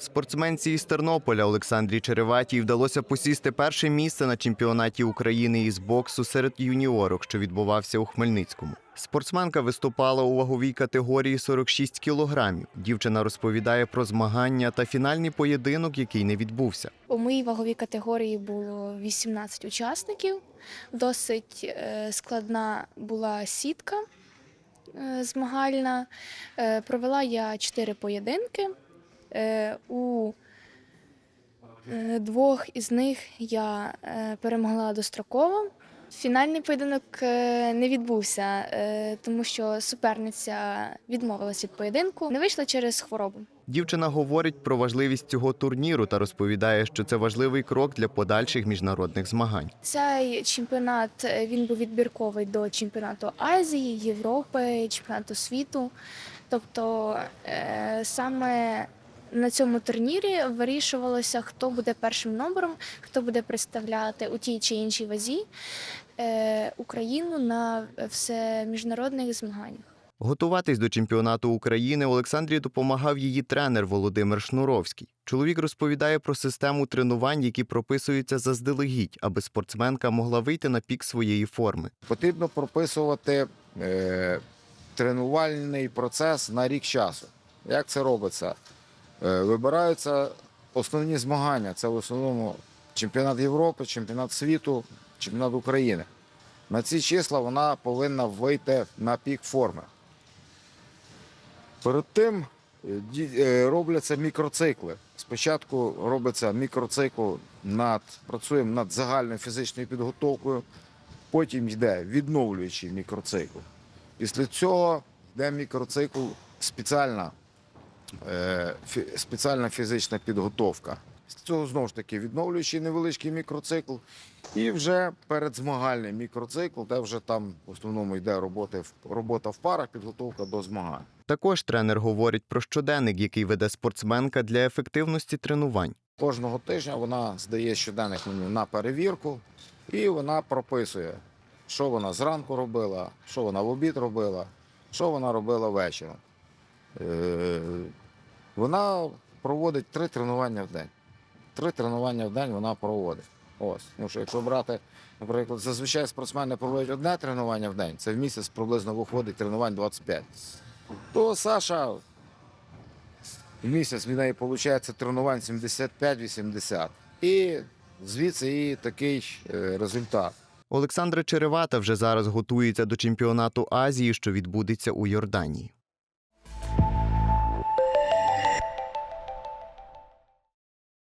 Спортсменці із Тернополя Олександрі Череватій вдалося посісти перше місце на чемпіонаті України із боксу серед юніорок, що відбувався у Хмельницькому. Спортсменка виступала у ваговій категорії 46 кілограмів. Дівчина розповідає про змагання та фінальний поєдинок, який не відбувся. У моїй ваговій категорії було 18 учасників. Досить е, складна була сітка е, змагальна. Е, Провела я 4 поєдинки. Е, У е, двох із них я е, перемогла достроково. Фінальний поєдинок не відбувся, тому що суперниця відмовилася від поєдинку. Не вийшла через хворобу. Дівчина говорить про важливість цього турніру та розповідає, що це важливий крок для подальших міжнародних змагань. Цей чемпіонат він був відбірковий до чемпіонату Азії, Європи, чемпіонату світу. Тобто саме на цьому турнірі вирішувалося, хто буде першим номером, хто буде представляти у тій чи іншій вазі е, Україну на всеміжнародних змаганнях. Готуватись до чемпіонату України Олександрі допомагав її тренер Володимир Шнуровський. Чоловік розповідає про систему тренувань, які прописуються заздалегідь, аби спортсменка могла вийти на пік своєї форми. Потрібно прописувати е, тренувальний процес на рік часу. Як це робиться? Е, вибираються основні змагання. Це в основному чемпіонат Європи, чемпіонат світу, чемпіонат України. На ці числа вона повинна вийти на пік форми. Перед тим е, е, робляться мікроцикли. Спочатку робиться мікроцикл над працюємо над загальною фізичною підготовкою, потім йде відновлюючий мікроцикл. Після цього йде мікроцикл спеціальна, фі- спеціальна фізична підготовка. З цього знову ж таки відновлюючий невеличкий мікроцикл. І вже передзмагальний мікроцикл, де вже там в основному йде робота, в- робота в парах, підготовка до змагань. Також тренер говорить про щоденник, який веде спортсменка для ефективності тренувань. Кожного тижня вона здає щоденник мені на перевірку і вона прописує, що вона зранку робила, що вона в обід робила, що вона робила ввечері. Вона проводить три тренування в день. Три тренування в день вона проводить. Ось. Ну, що якщо брати, наприклад, зазвичай спортсмени проводять одне тренування в день, це в місяць приблизно виходить тренувань 25. То Саша в місяць в неї виходить тренувань 75-80. І звідси і такий е, результат. Олександра Черевата вже зараз готується до чемпіонату Азії, що відбудеться у Йорданії.